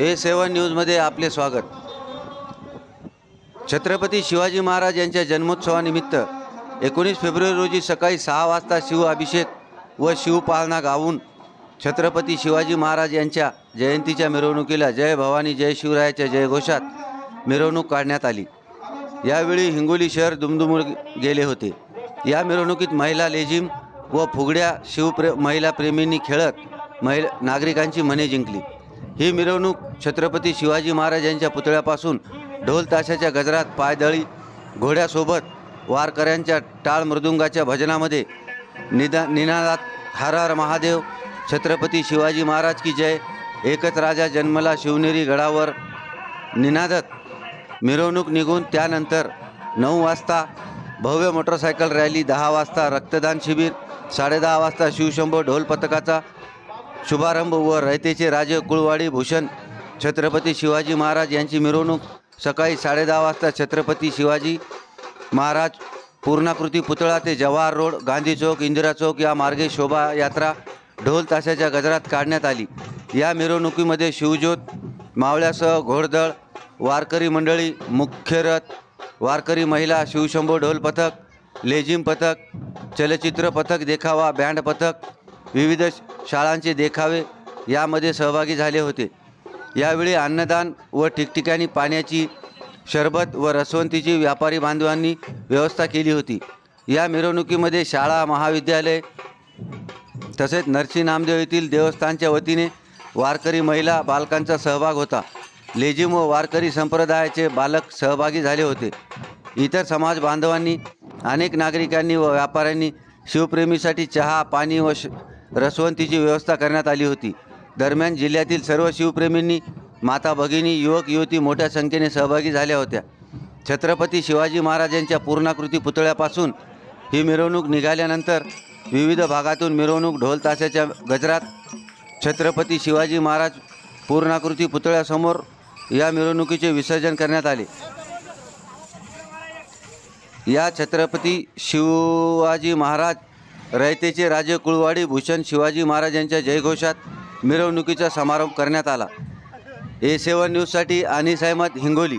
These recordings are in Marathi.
ए सेवन न्यूजमध्ये आपले स्वागत. छत्रपती शिवाजी महाराज यांच्या जन्मोत्सवानिमित्त एकोणीस फेब्रुवारी रोजी सकाळी सहा वाजता शिव अभिषेक व शिवपालना गाऊन छत्रपती शिवाजी महाराज यांच्या जयंतीच्या मिरवणुकीला जय भवानी जय शिवरायाच्या जयघोषात मिरवणूक काढण्यात आली. यावेळी हिंगोली शहर दुमदुमून गेले होते. या मिरवणुकीत महिला लेझिम व फुगड्या शिवप्रे महिला प्रेमींनी खेळत महिला नागरिकांची मने जिंकली. ही मिरवणूक छत्रपती शिवाजी महाराज यांच्या पुतळ्यापासून ढोल ताशाच्या गजरात पायदळी घोड्यासोबत वारकऱ्यांच्या टाळ मृदुंगाच्या भजनामध्ये निदा निनादात हर हर महादेव छत्रपती शिवाजी महाराज की जय. एकच राजा जन्मला शिवनेरी गडावर निनादत. मिरवणूक निघून त्यानंतर नऊ वाजता भव्य मोटरसायकल रॅली दहा वाजता रक्तदान शिबिर साडेदहा वाजता शिवशंभो ढोल पथकाचा शुभारंभ व रयतेचे राजे कुळवाडी भूषण छत्रपती शिवाजी महाराज यांची मिरवणूक. सकाळी साडेदहा वाजता छत्रपती शिवाजी महाराज पूर्णाकृती पुतळा ते जवाहर रोड गांधी चौक इंदिरा चौक या मार्गे शोभायात्रा ढोल ताशाच्या गजरात काढण्यात आली. या मिरवणुकीमध्ये शिवज्योत मावळ्यासह घोडदळ वारकरी मंडळी मुख्य रथ वारकरी महिला शिवशंभो ढोल पथक लेझिम पथक चलचित्र पथक देखावा बँड पथक विविध शाळांचे देखावे यामध्ये सहभागी झाले होते. यावेळी अन्नदान व ठिकठिकाणी पाण्याची शरबत व रसवंतीची व्यापारी बांधवांनी व्यवस्था केली होती. या मिरवणुकीमध्ये शाळा महाविद्यालय तसेच नरसी नामदेव येथील देवस्थानच्या वतीने वारकरी महिला बालकांचा सहभाग होता. लेझिम व वारकरी संप्रदायाचे बालक सहभागी झाले होते. इतर समाज बांधवांनी अनेक नागरिकांनी व व्यापाऱ्यांनी शिवप्रेमीसाठी चहा पाणी व श रसवंतीची व्यवस्था करण्यात आली होती. दरम्यान जिल्ह्यातील सर्व शिवप्रेमींनी माता भगिनी युवक युवती मोठ्या संख्येने सहभागी झाल्या होत्या. छत्रपती शिवाजी महाराजांच्या पूर्णाकृती पुतळ्यापासून ही मिरवणूक निघाल्यानंतर विविध भागातून मिरवणूक ढोल ताशाच्या गजरात छत्रपती शिवाजी महाराज पूर्णाकृती पुतळ्यासमोर या मिरवणुकीचे विसर्जन करण्यात आले. या छत्रपती शिवाजी महाराज रयतेचे राजे कुळवाडी भूषण शिवाजी महाराज यांच्या जयघोषात मिरवणुकीचा समारोप करण्यात आला. ए सेवन न्यूजसाठी अनिस अहमद हिंगोली.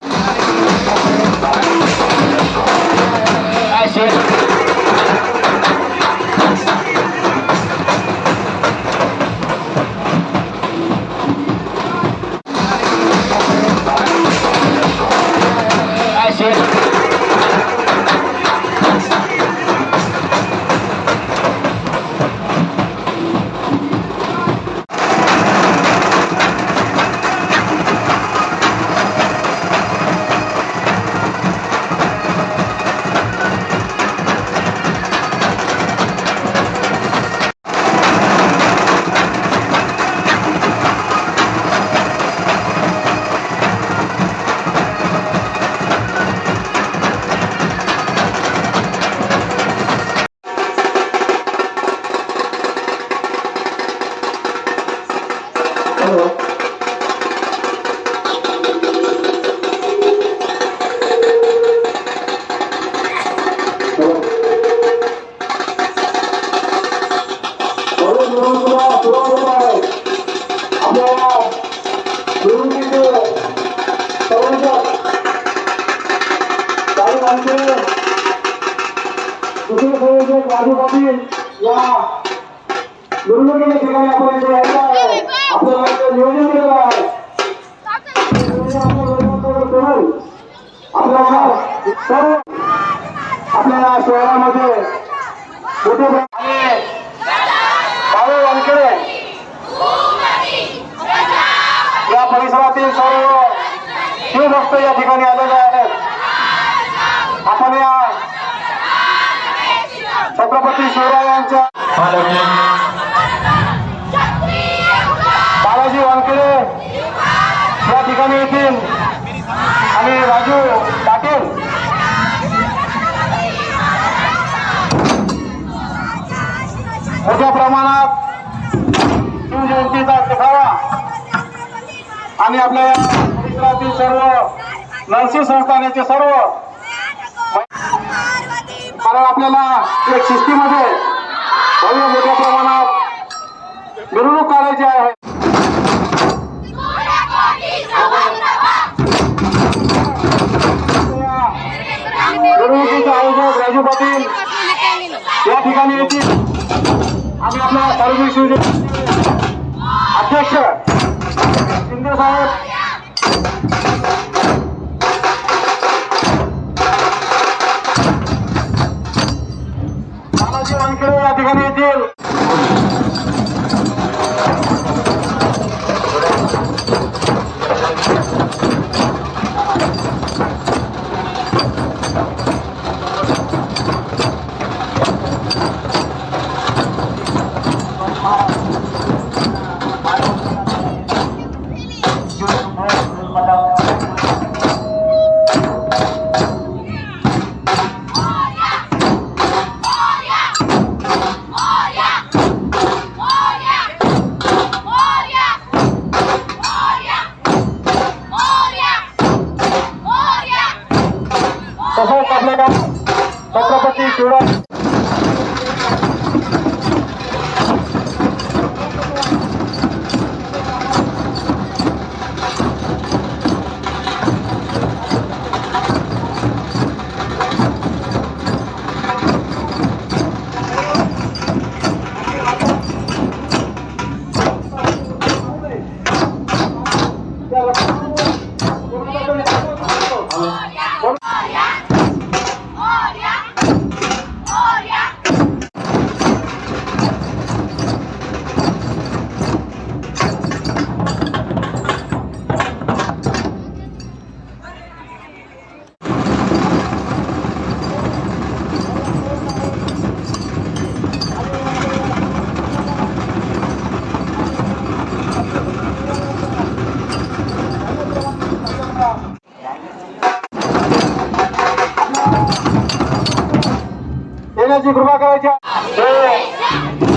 संयोजक राजू पाटील या निवडणुकीच्या ठिकाणी आपण इथे यायचं आहे आपल्याला इथे नियोजन केलेलं आहे नियोजन आपण बरोबर करू. आपल्याला सर्व आपल्याला शहरामध्ये मोठे आणि बाळू वानखेडे या परिसरातील सर्व शिवभक्त या ठिकाणी आलेले आहेत आपण या छत्रपती शिवरायांच्या बालाजी वानखेडे या ठिकाणी येतील. आणि राजू पाटील. मोठ्या प्रमाणात शिवजयंतीचा देखावा आणि आपल्या परिसरातील सर्व नरसिंह संस्थानाचे सर्व कारण आपल्याला एक शिस्तीमध्ये भव्य मोठ्या प्रमाणात मिरवणूक काढायची आहे. मिरवणुकीचे आयोजक राजू पाटील या ठिकाणी येतील. आणि आपल्या सार्वजनिक शिवसेना अध्यक्ष शिंदे साहेब. छत्रपती शिवराज येण्याची कृपा करायची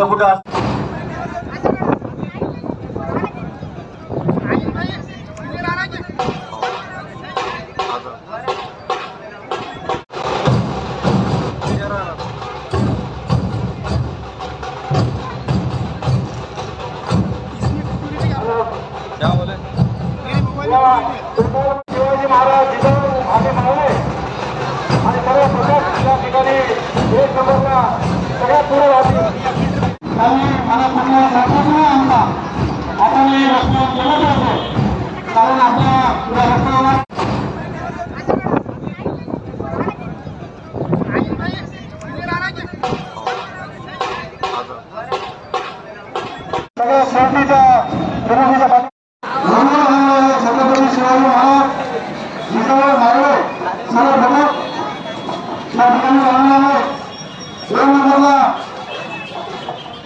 听不到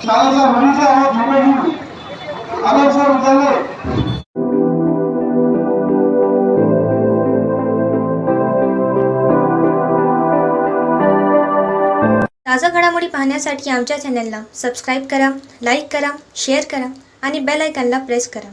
शाळेच्या मुलीचे आहेत झेंडे आदर्श विद्यालय ताजा घडामोडी पाहण्यासाठी आमच्या चॅनलला सबस्क्राईब करा लाईक करा शेअर करा आणि बेल आयकॉनला प्रेस करा.